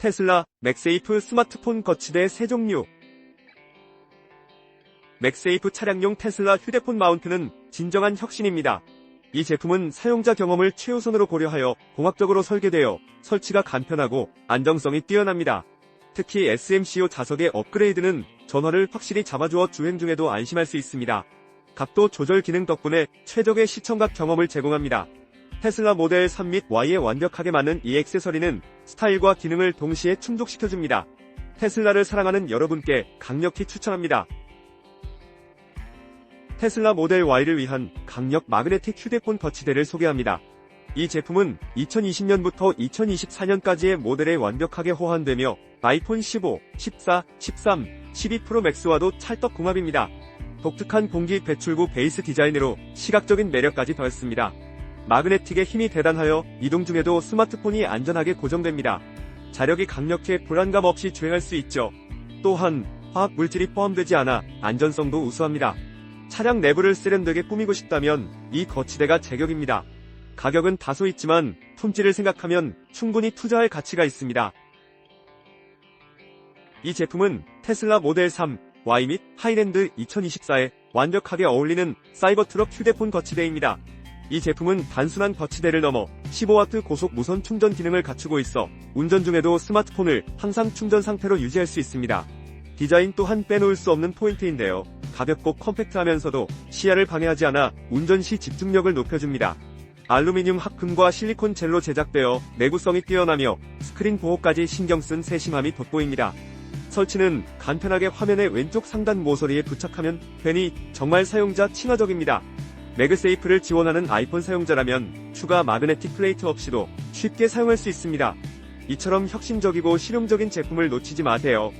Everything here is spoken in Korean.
테슬라 맥세이프 스마트폰 거치대 세 종류 맥세이프 차량용 테슬라 휴대폰 마운트는 진정한 혁신입니다. 이 제품은 사용자 경험을 최우선으로 고려하여 공학적으로 설계되어 설치가 간편하고 안정성이 뛰어납니다. 특히 SMCO 자석의 업그레이드는 전원을 확실히 잡아주어 주행 중에도 안심할 수 있습니다. 각도 조절 기능 덕분에 최적의 시청각 경험을 제공합니다. 테슬라 모델 3 및 Y에 완벽하게 맞는 이 액세서리는 스타일과 기능을 동시에 충족시켜줍니다. 테슬라를 사랑하는 여러분께 강력히 추천합니다. 테슬라 모델 Y를 위한 강력 마그네틱 휴대폰 거치대를 소개합니다. 이 제품은 2020년부터 2024년까지의 모델에 완벽하게 호환되며 아이폰 15, 14, 13, 12 프로 맥스와도 찰떡궁합입니다. 독특한 공기 배출구 베이스 디자인으로 시각적인 매력까지 더했습니다. 마그네틱의 힘이 대단하여 이동 중에도 스마트폰이 안전하게 고정됩니다. 자력이 강력해 불안감 없이 주행할 수 있죠. 또한 화학 물질이 포함되지 않아 안전성도 우수합니다. 차량 내부를 세련되게 꾸미고 싶다면 이 거치대가 제격입니다. 가격은 다소 있지만 품질을 생각하면 충분히 투자할 가치가 있습니다. 이 제품은 테슬라 모델 3, Y 및 하이랜드 2024에 완벽하게 어울리는 사이버트럭 휴대폰 거치대입니다. 이 제품은 단순한 거치대를 넘어 15W 고속 무선 충전 기능을 갖추고 있어 운전 중에도 스마트폰을 항상 충전 상태로 유지할 수 있습니다. 디자인 또한 빼놓을 수 없는 포인트인데요. 가볍고 컴팩트하면서도 시야를 방해하지 않아 운전 시 집중력을 높여줍니다. 알루미늄 합금과 실리콘 젤로 제작되어 내구성이 뛰어나며 스크린 보호까지 신경 쓴 세심함이 돋보입니다. 설치는 간편하게 화면의 왼쪽 상단 모서리에 부착하면 되니 정말 사용자 친화적입니다. 매그세이프를 지원하는 아이폰 사용자라면 추가 마그네틱 플레이트 없이도 쉽게 사용할 수 있습니다. 이처럼 혁신적이고 실용적인 제품을 놓치지 마세요.